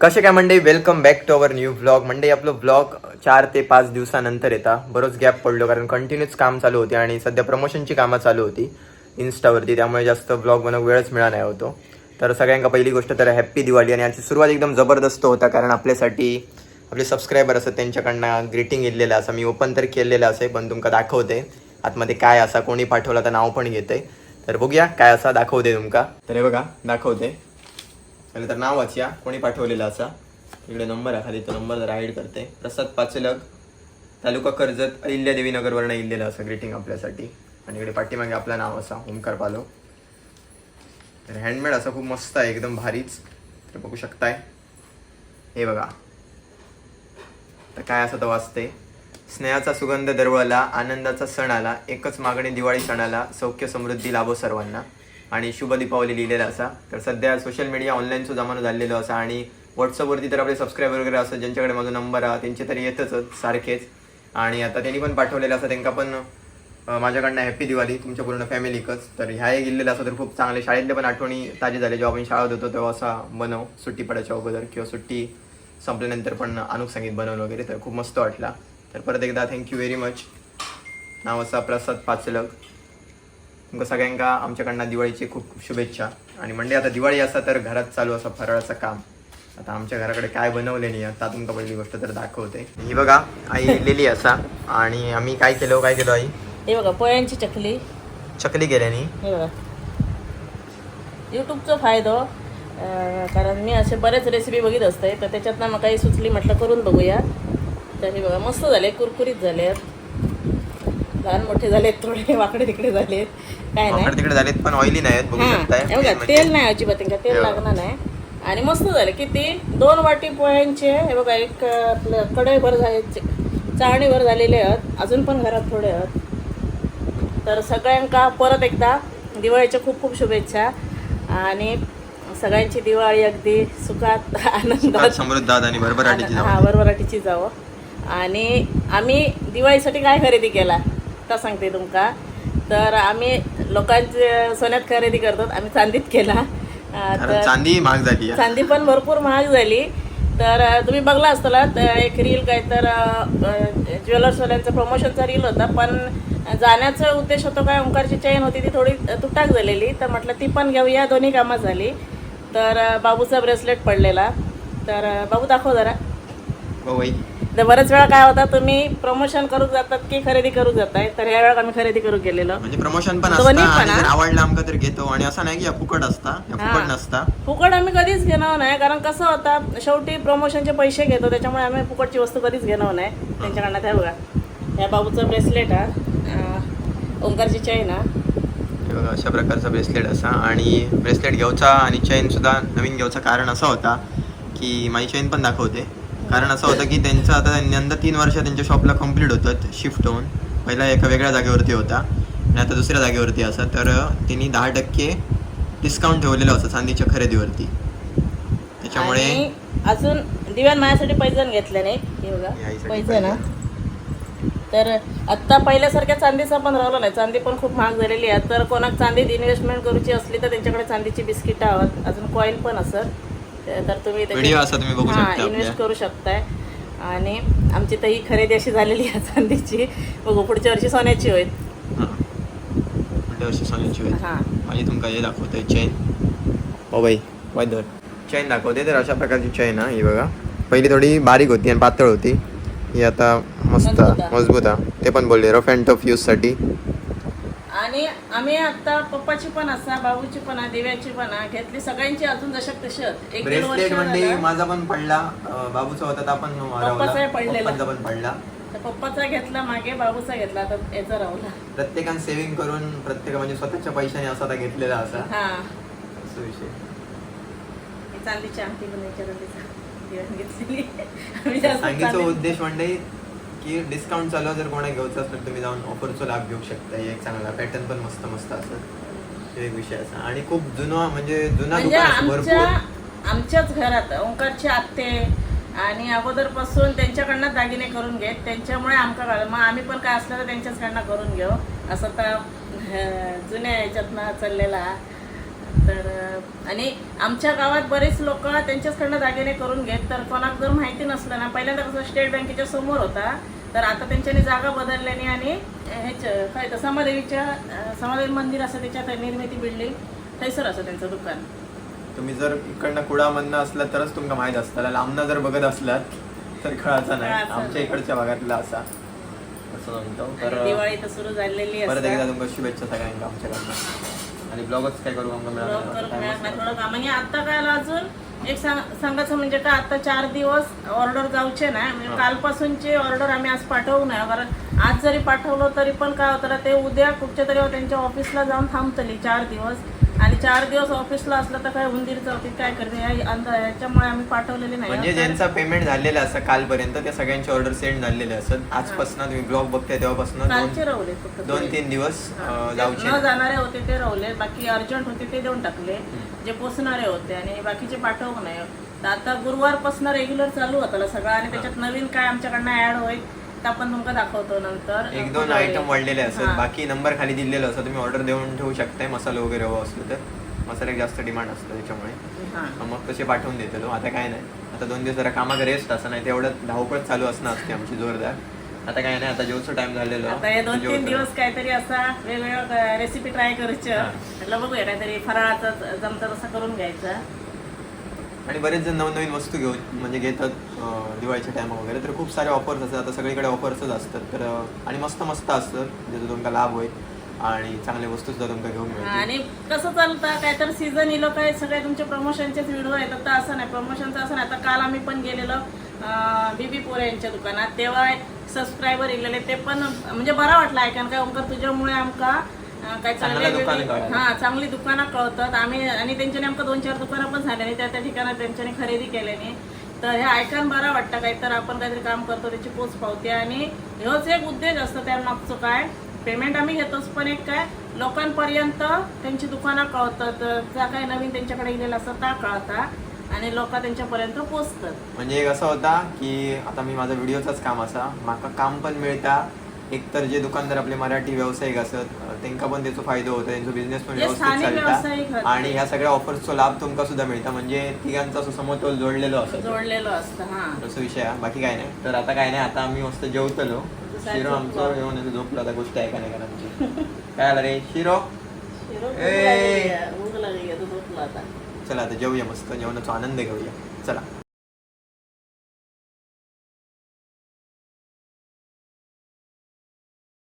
कसे काय Monday welcome back to our new vlog Monday आपलं व्लॉग चार ते पाच दिवसानंतर येता. बरोच गॅप पडलो कारण कंटिन्यूच काम चालू होते आणि सध्या प्रमोशनची कामं चालू होती इन्स्टावरती त्यामुळे जास्त ब्लॉग बनव वेळच मिळाला नाही होतो. तर सगळ्यांका पहिली गोष्ट तर हॅप्पी दिवाळी आणि याची सुरुवात एकदम जबरदस्त होता कारण आपल्यासाठी आपले सबस्क्रायबर असतात त्यांच्याकडनं ग्रीटिंग इलेलं असं मी ओपन तर केलेलं असे पण तुमका दाखवते. आतमध्ये काय असा कोणी पाठवला तर नाव पण घेते तर बघूया काय असा दाखवते तुमका. तर हे बघा दाखवते. पहिले तर नाव वाचया कोणी पाठवलेलं असा? इकडे नंबर आहे खाली तो नंबर जरा हाईड करते. प्रसाद पाचलग तालुका कर्जत अहिल्यादेवी नगरवरनं इल्लेलं असं ग्रीटिंग आपल्यासाठी. आणि इकडे पाठीमागे आपलं नाव असा ओमकार पालो. तर हँडमेड असा खूप मस्त आहे एकदम भारीच. तर बघू शकताय. हे बघा. तर काय असं तर वाचते स्नेहाचा सुगंध दरवळला आनंदाचा सण आला एकच मागणी दिवाळी सणाला सौख्य समृद्धी लाभो सर्वांना. आणि शुभ दीपावली लिहिलेला असा. तर सध्या सोशल मीडिया ऑनलाईनचा जमानो झालेलो असा आणि व्हॉट्सअपवरती तर आपले सबस्क्रायबर वगैरे असतात ज्यांच्याकडे माझा नंबर आहे त्यांचे तरी येतच सारखेच. आणि आता त्यांनी पण पाठवलेलं असं त्यांना पण माझ्याकडनं हॅपी दिवाळी तुमच्या पूर्ण फॅमिलीकच तर ह्या एक गेलेलं असं तर खूप चांगले शाळेतले पण आठवणी ताजे झाले. जेव्हा आपण शाळेत होतो तेव्हा असा बनव सुट्टी पडायच्या अगोदर किंवा सुट्टी संपल्यानंतर पण अनुक संगीत बनवलं वगैरे तर खूप मस्त वाटला. तर परत एकदा थँक्यू व्हेरी मच नाव असा प्रसाद पाचलक तुमका सगळ्यांका आमच्याकडनं दिवाळीची खूप खूप शुभेच्छा. आणि म्हणजे आता दिवाळी असा तर घरात चालू असं फराळाचं काम. आता आमच्या घराकडे काय बनवले नाही आता तुमका पहिली गोष्ट तर दाखवते. ही बघा आई लिहिलेली असा. आणि आम्ही काय केलं काय केलं आई? हे बघा पोळ्यांची चकली. चकली केल्यानी हे बघा. यूट्यूबचा फायदो कारण मी असे बरेच रेसिपी बघित असते तर त्याच्यातनं मग काही सुचली म्हटलं करून बघूया. तर हे बघा मस्त झाले कुरकुरीत झाले लहान मोठे झालेत थोडे वाकडे तिकडे झालेत. काय नाही. वाकडे तिकडे झालेत पण ऑइली नाही आहेत बघू शकताय. बघा म्हणजे- तेल नाही अजिबात त्यांना तेल. लागणार नाही. आणि मस्त झाले किती दोन वाटी पोळ्यांचे हे बघा एक आपलं कढईभर झाले चाळणीभर झालेले आहेत. अजून पण घरात थोडे आहेत. तर सगळ्यांका परत एकदा दिवाळीच्या खूप खूप शुभेच्छा. आणि सगळ्यांची दिवाळी अगदी सुखात आनंदात. समृद्धात आणि भरभराटीची हा जाऊ बरोबराटीची जावं. आणि आम्ही दिवाळीसाठी काय खरेदी केला? तर सांगते तुमका. तर आम्ही लोकांचे सोन्यात खरेदी करतात. आम्ही चांदीत केला. तर चांदी महाग झाली. चांदी पण भरपूर महाग झाली. तर तुम्ही बघला असताला तर एक रील काय तर ज्वेलर्सवाल्यांचं प्रमोशनचा रील होता. पण जाण्याचा उद्देश होतो काय ओंकारची चैन होती ती थोडी तुटाक झालेली. तर म्हटलं ती पण घेऊया. दोन्ही कामात झाली. तर बाबूचा ब्रेसलेट पडलेला. तर बाबू दाखव जरा. तर बऱ्याच वेळा काय होता तुम्ही प्रमोशन करू जातात की खरेदी करू जाताय तर ह्या वेळा आम्ही खरेदी करू गेलेलो. म्हणजे प्रमोशन पण दोन्ही असतं पण, आणि जर. आवडलं आमका तर घेतो. आणि असं नाही की या फुकट असता या हा. फुकट नसता. फुकट आम्ही कधीच घेणार नाही कारण कसं होता शेवटी प्रमोशनचे पैसे घेतो त्याच्यामुळे आम्ही फुकटची वस्तू कधीच घेणार नाही. त्यांच्याकडनं त्या बघा. ह्या बाबूचं ब्रेसलेट हा. अं, ओंकारची चैन हा. हे बघा अशा प्रकारचा ब्रेसलेट असा. आणि ब्रेसलेट घ्यायचा आणि चेन सुद्धा नवीन घ्यायचं कारण असं होता की माझी चेन पण दाखवते. कारण असं होतं की त्यांचं आता यंदा तीन वर्ष त्यांच्या शॉपला कंप्लीट होतात शिफ्ट होऊन. पहिला एका वेगळ्या जागेवरती होता आणि आता दुसऱ्या जागेवरती असा. तर त्यांनी दहा टक्के डिस्काउंट ठेवलेलं असं चांदीच्या खरेदीवरती. त्याच्यामुळे अजून दिव्यान माझ्यासाठी पैजण घेतले नाही. पैजण हा तर आत्ता पहिल्यासारख्या चांदीचा पण राहिलो नाही. चांदी पण खूप महाग झालेली आहे. तर कोणाक चांदीत इन्व्हेस्टमेंट करूची असली तर त्यांच्याकडे चांदीची बिस्किटं आहोत अजून कॉईल पण असत तर तुम्ही व्हिडिओ असा तुम्ही बघू शकता आपल्या. इन्व्हेस्ट करू शकताय. आणि आमची तर ही खरेदी अशी झालेली आहे चांदीची. बघू पुढच्या वर्षी सोन्याची होईल. हां. वर्षी सोन्याची होईल. हां. माझी तुमका हे दाखवते चेन हो बाई वायदर चेन दाखवते तर अशा प्रकारची चेन हा ही बघा. पहिली थोडी बारीक होती आणि पातळ होती. ही आता मस्त मजबूत आहे. मजबूत आहे. ते पण बोलले रफ अँड टफ यूजसाठी आणि आम्ही आता पप्पाची पण असा बाबूची पण दिव्याची पण घेतली. सगळ्यांची अजून जशक तशी. एक दीड वर्ष ब्रेसलेट म्हणजे झालं. माझा पण पडला. अं, बाबूचा होता आपण पप्पाचाही पडलेला. पप्पाचा पण पडला. तर पप्पाचा घेतला मागे बाबूचा घेतला तर याचा राहुला. प्रत्येकाने सेव्हिंग करून प्रत्येक म्हणजे स्वतःच्या पैशाने असा आता घेतलेला असा. हा. असा विषय. ही चांदीची अंगठी पण आम्ही जास्त सांगीचा चांदी- उद्देश म्हणजे की डिस्काउंट चालू जर कोणा घ्यायचं असलं तर तुम्ही जाऊन ऑफरचा लाभ घेऊ शकता. हे एक चांगला पॅटर्न पण मस्त मस्त असं. हे एक विषय असा. आणि खूप जुना म्हणजे जुना म्हणजे दुकान आमच्या भरपूर. आमच्याच घरात ओंकारचे आत्ते आणि अगोदरपासून त्यांच्याकडनं दागिने करून घेत. त्यांच्यामुळे आमका कळलं. मग आम्ही पण काय असलं तर त्यांच्याचकडनं करून घेऊ. असं तर जुन्या ह्याच्यातनं चाललेला. तर आणि आमच्या गावात बरेच लोक त्यांच्याचकडनं दागिने करून घेत तर कोणाक जर माहिती नसलं ना पहिल्यांदा कसं स्टेट बँकेच्या समोर होता तर आता त्यांच्यानी जागा बदलल्याने आणि ह्याच्या काय तर समादेवीच्या समादेवी मंदिर असं त्याच्यात निर्मिती बिल्डिंग थैसर असं त्यांचं दुकान. तुम्ही जर इकडनं कुडामधनं असलात तरच तुमका माहीत असतं. लांबनं जर बघत असलात तर कळाचा नाही. आमच्या. इकडच्या भागातला असा. असं म्हणतो. तर दिवाळी तर सुरू झालेली परत एकदा तुमका शुभेच्छा सगळ्यांना आमच्याकडनं. आणि ब्लॉगच काय करू आमका ब्लॉग मिळालं थोडं काम. आणि आता काय आलं अजून? एक सांग सांगायचं म्हणजे का आता चार दिवस ऑर्डर जाऊचे ना म्हणजे हा. कालपासूनची ऑर्डर आम्ही आज पाठवू नाही कारण आज जरी पाठवलं तरी पण काय होतं ना, ते उद्या कुठच्या तरी त्यांच्या ऑफिसला जाऊन थांबतली चार दिवस. आणि चार दिवस ऑफिसला असलं तर काय उंदीर चौथीत काय करते या- अंदा- याच्यामुळे आम्ही पाठवलेले नाही. म्हणजे ज्यांचा पेमेंट झालेला असं कालपर्यंत त्या सगळ्यांचे ऑर्डर सेंड झालेले असत. आजपासून तुम्ही ब्लॉग बघताय तेव्हापासून कालचे फक्त दोन. तीन दिवस जाऊचे. न जाणारे होते ते रावले बाकी अर्जंट होते ते देऊन टाकले. जे पोचणारे होते आणि बाकीचे पाठवू नाही आता गुरुवारपासून रेग्युलर चालू होतं सगळं आणि त्याच्यात नवीन काय आमच्याकडनं ऍड होईल ते आपण तुमका दाखवतो नंतर एक दोन आयटम वाढलेले असतात. बाकी नंबर खाली दिलेला असं तुम्ही ऑर्डर देऊन ठेवू शकताय. मसाला वगैरे हवं असलं तर. मसाल्यात जास्त डिमांड असतं त्याच्यामुळे. हा. मग तसे पाठवून देतो. आता काय नाही. आता दोन दिवस जरा कामाक रेस्ट असं नाही. तेवढं धावपळ चालू असणं असते आमची जोरदार. आता काय नाही. आता जेवचं टाइम झालेलो. आता हे दोन तीन. दिवस काहीतरी असा वेगवेगळ्या रेसिपी ट्राय करायच्या हा. म्हटलं बघूया काहीतरी फराळाचा जमतं तसं करून घ्यायचा. आणि बरेच जण नवनवीन वस्तू घेऊन म्हणजे घेतात दिवाळीच्या टायमा वगैरे. तर खूप सारे ऑफर्स असतात. आता सगळीकडे ऑफर्सच असतात. तर आणि मस्त मस्त असतं म्हणजे ज्याचा तुमका लाभ होईल आणि चांगल्या वस्तू सुद्धा तुमका घेऊन मिळतील. आणि कसं चालतं काय तर सीझन इलो काय सगळे तुमचे प्रमोशनचेच व्हिडिओ येतात. तर असं नाही. प्रमोशनचं असं नाही. आता काल आम्ही पण गेलेलो बीबी पोरे यांच्या दुकानात. तेव्हा सबस्क्रायबर इलेले ते पण म्हणजे बरा वाटला ऐकायला. काय ओंकार तुझ्यामुळे आमका काय चांगलं. हा चांगली दुकानं कळतात. आम्ही आणि त्यांच्याने आमका दोन चार दुकानं पण झाल्याने त्या त्या ठिकाणी त्यांच्याने खरेदी केल्याने तर हे ऐकायला बरं वाटतं. काही तर आपण काहीतरी काम करतो त्याची पोच पावते. आणि ह्योच एक उद्देश असतो त्या मागचं काय? पेमेंट आम्ही घेतोच पण एक काय? लोकांपर्यंत त्यांची दुकानं कळतात. ज्या काय नवीन त्यांच्याकडे गेलेलं असतं त्या कळतात. आणि लोक त्यांच्यापर्यंत पोचतात. म्हणजे एक असा होता की आता मी माझा व्हिडिओचाच काम असा. माका काम पण मिळता एकतर जे दुकानदार आपले मराठी व्यावसायिक असत त्यांना पण त्याचा फायदो होतो त्यांचा बिझनेस पण व्यवस्थित चालता. आणि ह्या सगळ्या ऑफर्सचा लाभ तुमका सुद्धा मिळता. म्हणजे तिघांचा असं समतोल जोडलेलो असतो. जोडलेलं असतं हा. असं विषय बाकी काय नाही. तर आता काय नाही आता आम्ही मस्त जेवतलो. शिरो आमचं येऊन येतो झोपलो आता गोष्ट आहे का नाही आमची? काय आलं रे? शिरो? चला आता जेवूया मस्त. जेवणाचा आनंद घेऊया. चला.